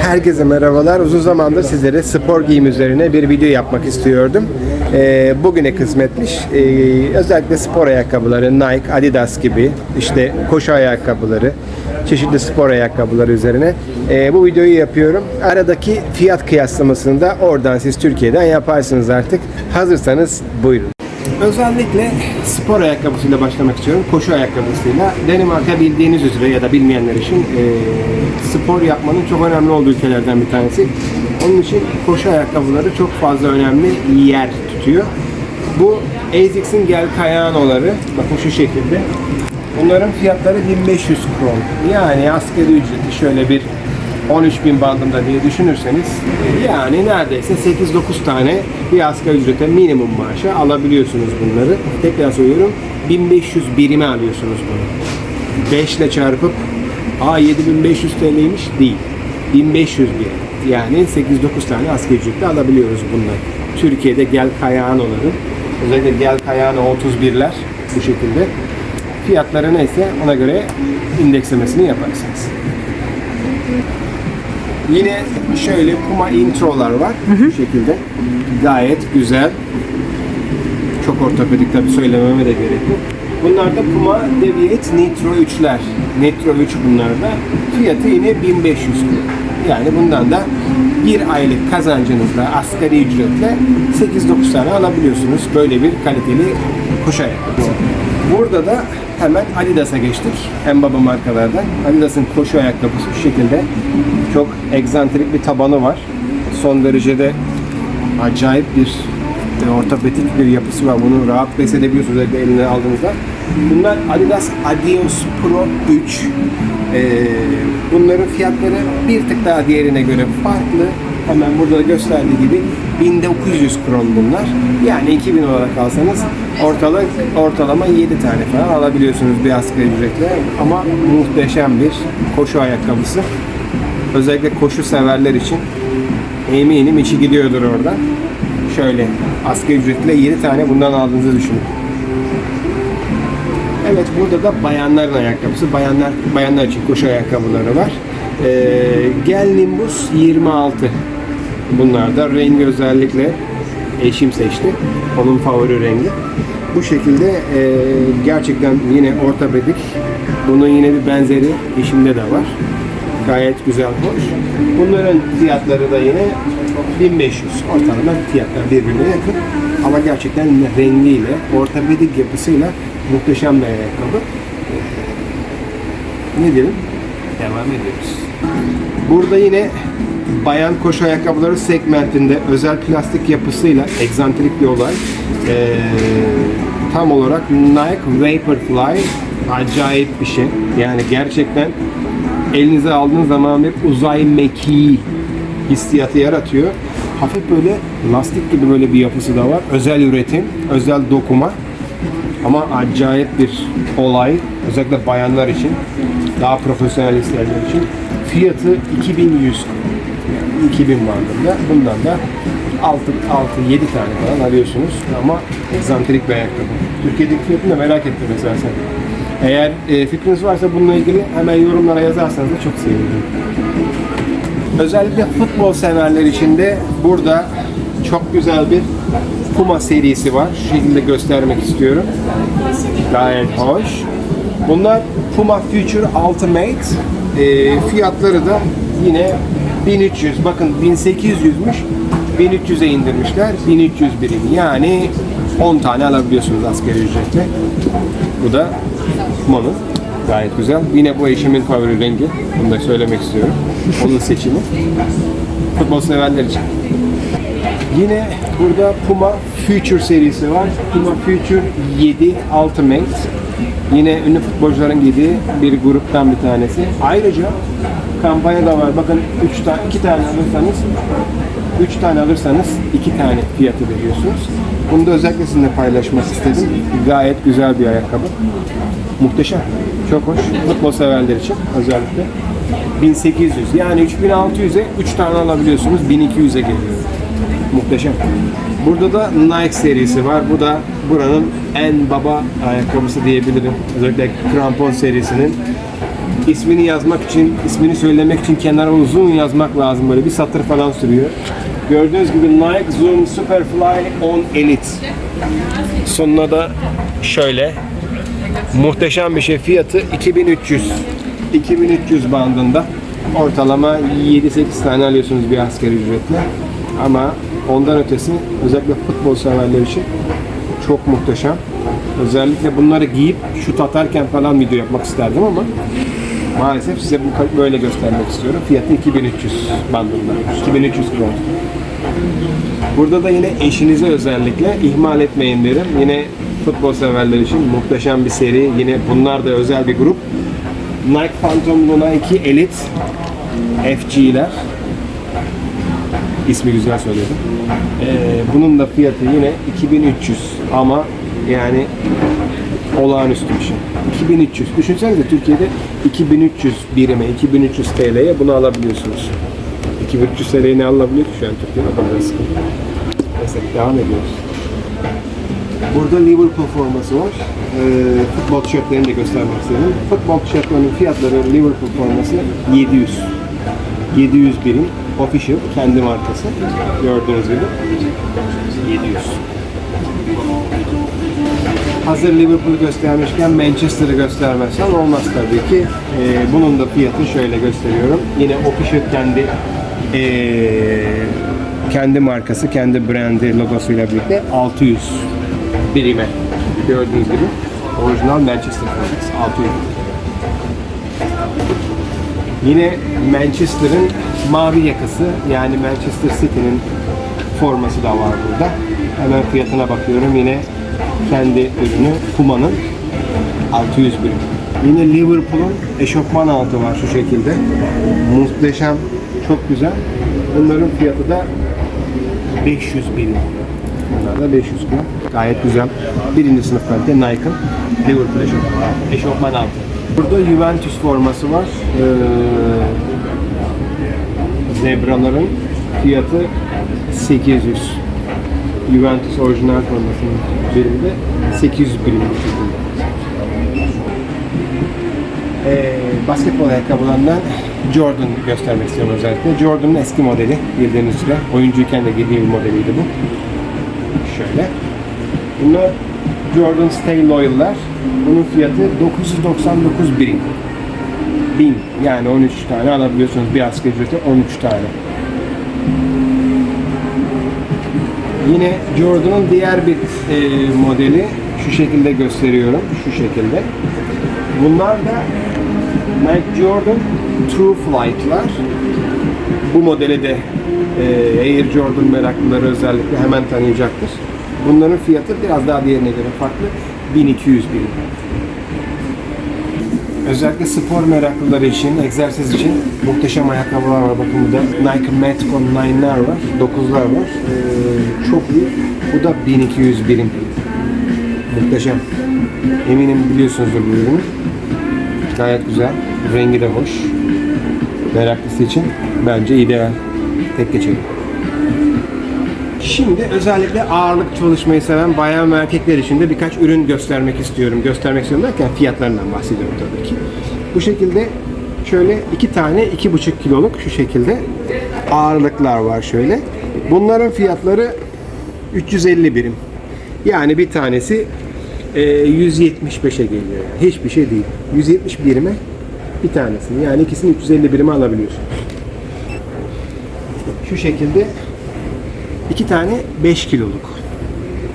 Herkese merhabalar. Uzun zamandır sizlere spor giyim üzerine bir video yapmak istiyordum. Ee, bugüne kısmetmiş. Ee, özellikle spor ayakkabıları, Nike, Adidas gibi, işte koşu ayakkabıları, çeşitli spor ayakkabıları üzerine ee, bu videoyu yapıyorum. Aradaki fiyat kıyaslamasını da oradan siz Türkiye'den yaparsınız artık. Hazırsanız buyurun. Özellikle spor ayakkabısıyla başlamak istiyorum. Koşu ayakkabısıyla. Danimarka bildiğiniz üzere ya da bilmeyenler için e, spor yapmanın çok önemli olduğu ülkelerden bir tanesi. Onun için koşu ayakkabıları çok fazla önemli yer tutuyor. Bu ASICS'in gel kayanoları. Bakın şu şekilde. Bunların fiyatları 1500 kron. Yani asgari ücreti şöyle bir 13 bin bandında diye düşünürseniz yani neredeyse 8-9 tane bir asgari ücrete minimum maaşa alabiliyorsunuz bunları. Tekrar söylüyorum 1500 birime alıyorsunuz bunu. 5 ile çarpıp a 7500 TL'ymiş değil. 1500 birim. Yani 8-9 tane asgari ücretle alabiliyoruz bunları. Türkiye'de gel kayağanoları özellikle gel kayağano 31'ler bu şekilde fiyatları neyse ona göre indekslemesini yaparsınız. Yine şöyle Puma introlar var bu şekilde. Gayet güzel. Çok ortopedik tabi söylememe de gerek yok. Bunlar da Puma Deviate Nitro 3'ler. Nitro 3 bunlar da. Fiyatı yine 1500 kron. Yani bundan da bir aylık kazancınızla asgari ücretle 8-9 tane alabiliyorsunuz. Böyle bir kaliteli koşu ayakkabısı. Burada da hemen Adidas'a geçtik. En baba markalardan. Adidas'ın koşu ayakkabısı şu şekilde. Çok egzantrik bir tabanı var. Son derecede acayip bir e, ortopedik bir yapısı var. Bunu rahat hissedebiliyorsunuz özellikle eline aldığınızda. Bunlar Adidas Adios Pro 3. Ee, bunların fiyatları bir tık daha diğerine göre farklı. Hemen burada da gösterdiği gibi 1900 kron bunlar. Yani 2000 olarak alsanız ortalık ortalama 7 tane falan alabiliyorsunuz bir asgari ücretle. Ama muhteşem bir koşu ayakkabısı. Özellikle koşu severler için eminim içi gidiyordur oradan. Şöyle asgari ücretle 7 tane bundan aldığınızı düşünün. Evet burada da bayanların ayakkabısı. Bayanlar bayanlar için koşu ayakkabıları var. Ee, Gel Nimbus 26. Bunlar da rengi özellikle eşim seçti. Onun favori rengi. Bu şekilde e, gerçekten yine ortopedik. Bunun yine bir benzeri eşimde de var. Gayet güzel, hoş. Bunların fiyatları da yine 1500. Ortalama fiyatlar birbirine yakın. Ama gerçekten rengiyle, ortopedik yapısıyla muhteşem bir ayakkabı. Ne diyelim? Devam ediyoruz. Burada yine bayan koşu ayakkabıları segmentinde özel plastik yapısıyla egzantrik bir olay. Ee, tam olarak Nike Vaporfly acayip bir şey. Yani gerçekten elinize aldığınız zaman bir uzay mekiği hissiyatı yaratıyor. Hafif böyle lastik gibi böyle bir yapısı da var. Özel üretim, özel dokuma. Ama acayip bir olay. Özellikle bayanlar için. Daha profesyonel isteyenler için. Fiyatı 2100 2000 bandında. Bundan da 6, 6 7 tane falan alıyorsunuz. Ama egzantrik bir ayakkabı. Türkiye'deki fiyatını da merak ettim mesela sen. Eğer e, fikriniz varsa bununla ilgili hemen yorumlara yazarsanız da çok sevinirim. Özellikle futbol severler için de burada çok güzel bir Puma serisi var. Şu şekilde göstermek istiyorum. Gayet hoş. Bunlar Puma Future Ultimate. E, fiyatları da yine 1300. Bakın 1800'müş. 1300'e indirmişler. 1300 birim. Yani 10 tane alabiliyorsunuz asgari ücretle. Bu da Puma'nın. Gayet güzel. Yine bu eşimin favori rengi. Bunu da söylemek istiyorum. Onun seçimi. Futbol severler için. Yine burada Puma Future serisi var. Puma Future 7 Ultimate. Yine ünlü futbolcuların giydiği bir gruptan bir tanesi. Ayrıca kampanya da var. Bakın 3 tane 2 tane alırsanız 3 tane alırsanız 2 tane fiyatı veriyorsunuz. Bunu da özellikle sizinle paylaşmak istedim. Gayet güzel bir ayakkabı. Muhteşem. Çok hoş. Futbol severler için özellikle. 1800 yani 3600'e 3 tane alabiliyorsunuz. 1200'e geliyor. Muhteşem. Burada da Nike serisi var. Bu da buranın en baba ayakkabısı diyebilirim. Özellikle krampon serisinin ismini yazmak için, ismini söylemek için kenara uzun yazmak lazım böyle bir satır falan sürüyor. Gördüğünüz gibi Nike Zoom Superfly 10 Elite. Sonuna da şöyle muhteşem bir şey fiyatı 2300. 2300 bandında. Ortalama 7-8 tane alıyorsunuz bir asgari ücretle. Ama ondan ötesi özellikle futbol severler için çok muhteşem. Özellikle bunları giyip şut atarken falan video yapmak isterdim ama maalesef size bu böyle göstermek istiyorum. Fiyatı 2300 bandında. 2300 kron. Burada da yine eşinize özellikle ihmal etmeyin derim. Yine futbol severler için muhteşem bir seri. Yine bunlar da özel bir grup. Nike Phantom Luna 2 Elite FG'ler. İsmi güzel söyledim. Ee, bunun da fiyatı yine 2300 ama yani olağanüstü bir şey. 2300. Düşünsenize Türkiye'de 2300 birime, 2300 TL'ye bunu alabiliyorsunuz. 2300 TL'ye ne alabiliyor şu an Türkiye'de? Sıkıntı. Neyse devam ediyoruz. Burada Liverpool forması var. Ee, futbol tişörtlerini de göstermek istedim. Futbol tişörtlerinin fiyatları Liverpool forması 700. 700 birim. Official, kendi markası. Gördüğünüz gibi. 700. Hazır Liverpool'u göstermişken Manchester'ı göstermezsem olmaz tabii ki. Ee, bunun da fiyatı şöyle gösteriyorum. Yine Official kendi ee, kendi markası, kendi brandi logosuyla birlikte 600 birime gördüğünüz gibi orijinal Manchester forması 600 Yine Manchester'ın mavi yakası yani Manchester City'nin forması da var burada. Hemen fiyatına bakıyorum yine kendi ürünü Puma'nın 600 birim. Yine Liverpool'un eşofman altı var şu şekilde. Muhteşem, çok güzel. Bunların fiyatı da 500 birim. Bunlar da 500 gram. Gayet güzel. Birinci sınıf kalite Nike'ın Liverpool eşofman, eşofman altı. Burada Juventus forması var. Ee, zebraların fiyatı 800. Juventus orijinal formasının üzerinde 800 birim. Ee, basketbol ayakkabılarından Jordan göstermek istiyorum özellikle. Jordan'ın eski modeli bildiğiniz üzere. Oyuncuyken de giydiğim modeliydi bu. Şöyle. Bunlar Jordan Stay Loyal'lar. Bunun fiyatı 999 birim. 1000 yani 13 tane alabiliyorsunuz bir asgari ücreti 13 tane. Yine Jordan'ın diğer bir e, modeli şu şekilde gösteriyorum. Şu şekilde. Bunlar da Nike Jordan True Flight'lar. Bu modeli de e, Air Jordan meraklıları özellikle hemen tanıyacaktır. Bunların fiyatı biraz daha diğerine göre farklı. 1200 birim. Özellikle spor meraklıları için, egzersiz için muhteşem ayakkabılar var. Bakın burada Nike Metcon 9'lar var, 9'lar var. Ee, çok iyi. Bu da 1200 birim. Muhteşem. Eminim biliyorsunuzdur bu ürünü. Gayet güzel. Rengi de hoş. Meraklısı için bence ideal. Tek geçelim. Şimdi özellikle ağırlık çalışmayı seven bayan ve erkekler için de birkaç ürün göstermek istiyorum. Göstermek istiyorum derken fiyatlarından bahsediyorum tabii ki. Bu şekilde şöyle iki tane iki buçuk kiloluk şu şekilde ağırlıklar var şöyle. Bunların fiyatları 350 birim. Yani bir tanesi e, 175'e geliyor. Hiçbir şey değil. 170 birime bir tanesini. Yani ikisini 350 birime alabiliyorsunuz. Şu şekilde İki tane 5 kiloluk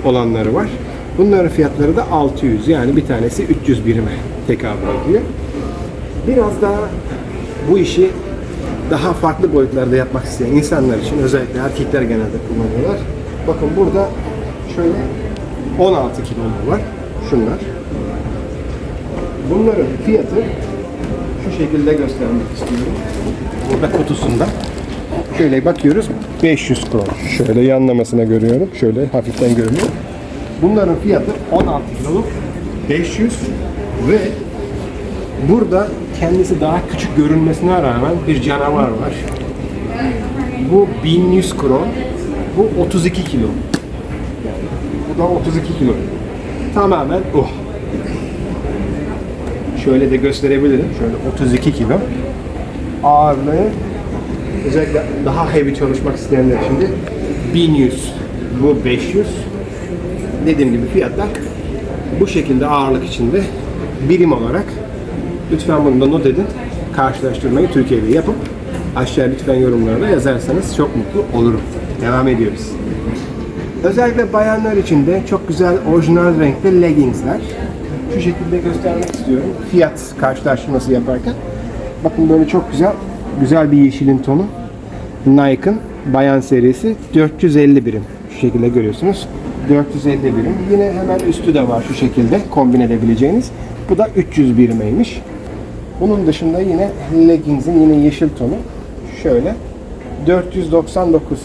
olanları var. Bunların fiyatları da 600 yani bir tanesi 300 birime tekabül ediyor. Biraz daha bu işi daha farklı boyutlarda yapmak isteyen insanlar için özellikle erkekler genelde kullanıyorlar. Bakın burada şöyle 16 kiloluk var. Şunlar. Bunların fiyatı şu şekilde göstermek istiyorum. Burada kutusunda. Şöyle bakıyoruz 500 kron. Şöyle yanlamasına görüyorum. Şöyle hafiften görünüyor. Bunların fiyatı 16 kiloluk 500 ve burada kendisi daha küçük görünmesine rağmen bir canavar var. Bu 1100 kron. Bu 32 kilo. Bu da 32 kilo. Tamamen oh. Şöyle de gösterebilirim. Şöyle 32 kilo. Ağırlığı özellikle daha heavy çalışmak isteyenler de 1100. Bu 500. Dediğim gibi fiyatlar bu şekilde ağırlık içinde birim olarak lütfen bunu da not edin. Karşılaştırmayı Türkiye'de yapıp aşağı lütfen yorumlarda yazarsanız çok mutlu olurum. Devam ediyoruz. Özellikle bayanlar için de çok güzel orijinal renkte leggingsler. Şu şekilde göstermek istiyorum. Fiyat karşılaştırması yaparken. Bakın böyle çok güzel, güzel bir yeşilin tonu. Nike'ın bayan serisi 450 birim. Şu şekilde görüyorsunuz. 450 birim. Yine hemen üstü de var şu şekilde kombin edebileceğiniz. Bu da 300 birimeymiş. Bunun dışında yine leggings'in yine yeşil tonu. Şöyle 499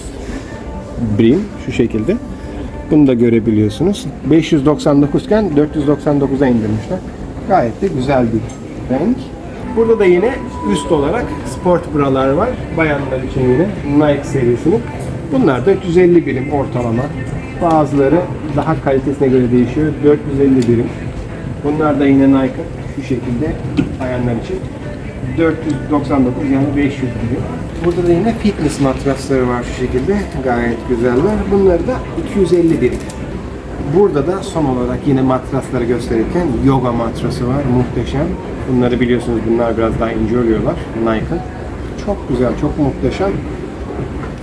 birim şu şekilde. Bunu da görebiliyorsunuz. 599 iken 499'a indirmişler. Gayet de güzel bir renk. Burada da yine üst olarak sport bralar var. Bayanlar için yine Nike serisinin. Bunlar da 450 birim ortalama. Bazıları daha kalitesine göre değişiyor. 450 birim. Bunlar da yine Nike şu şekilde bayanlar için. 499 yani 500 birim. Burada da yine fitness matrasları var şu şekilde. Gayet güzeller. Bunları da 250 birim. Burada da son olarak yine matrasları gösterirken yoga matrası var. Muhteşem. Bunları biliyorsunuz bunlar biraz daha ince oluyorlar. Nike'ın. Çok güzel, çok muhteşem.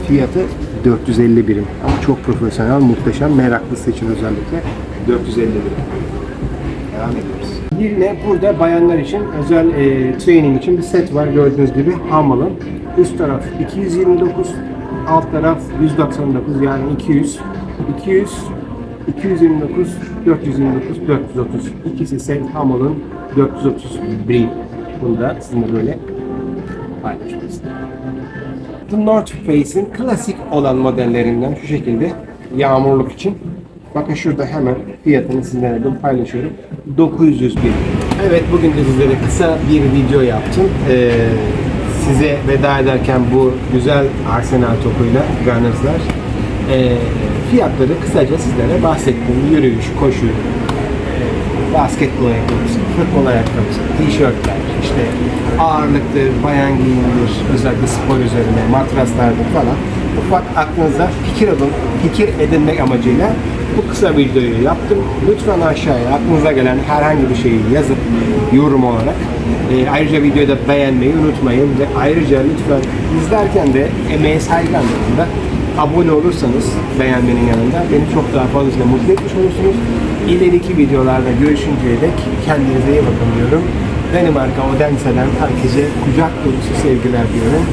Fiyatı 450 birim. Ama çok profesyonel, muhteşem. Meraklısı için özellikle 450 birim. Devam ediyoruz. Yine burada bayanlar için özel e, training için bir set var gördüğünüz gibi Hamal'ın. Üst taraf 229, alt taraf 199 yani 200. 200, 229, 429, 430. İkisi set Hamal'ın 431. Bunu da sizinle böyle paylaşmak. The North Face'in klasik olan modellerinden şu şekilde yağmurluk için. Bakın şurada hemen fiyatını sizinle de paylaşıyorum. 900 bin. Evet bugün de sizlere kısa bir video yaptım. Ee, size veda ederken bu güzel Arsenal topuyla Gunners'lar ee, fiyatları kısaca sizlere bahsettim. Yürüyüş, koşu, basketbol ayakkabısı, futbol ayakkabısı, tişörtler, işte ağırlıktır, bayan giyimidir, özellikle spor üzerine, matraslardır falan. Ufak aklınıza fikir alın, fikir edinmek amacıyla bu kısa videoyu yaptım. Lütfen aşağıya aklınıza gelen herhangi bir şeyi yazıp yorum olarak e, ayrıca videoyu da beğenmeyi unutmayın ve ayrıca lütfen izlerken de emeğe saygı anlamında abone olursanız beğenmenin yanında beni çok daha fazla mutlu etmiş olursunuz. İleriki videolarda görüşünceye dek kendinize iyi bakın diyorum. Danimarka Odense'den herkese kucak dolusu sevgiler diyorum.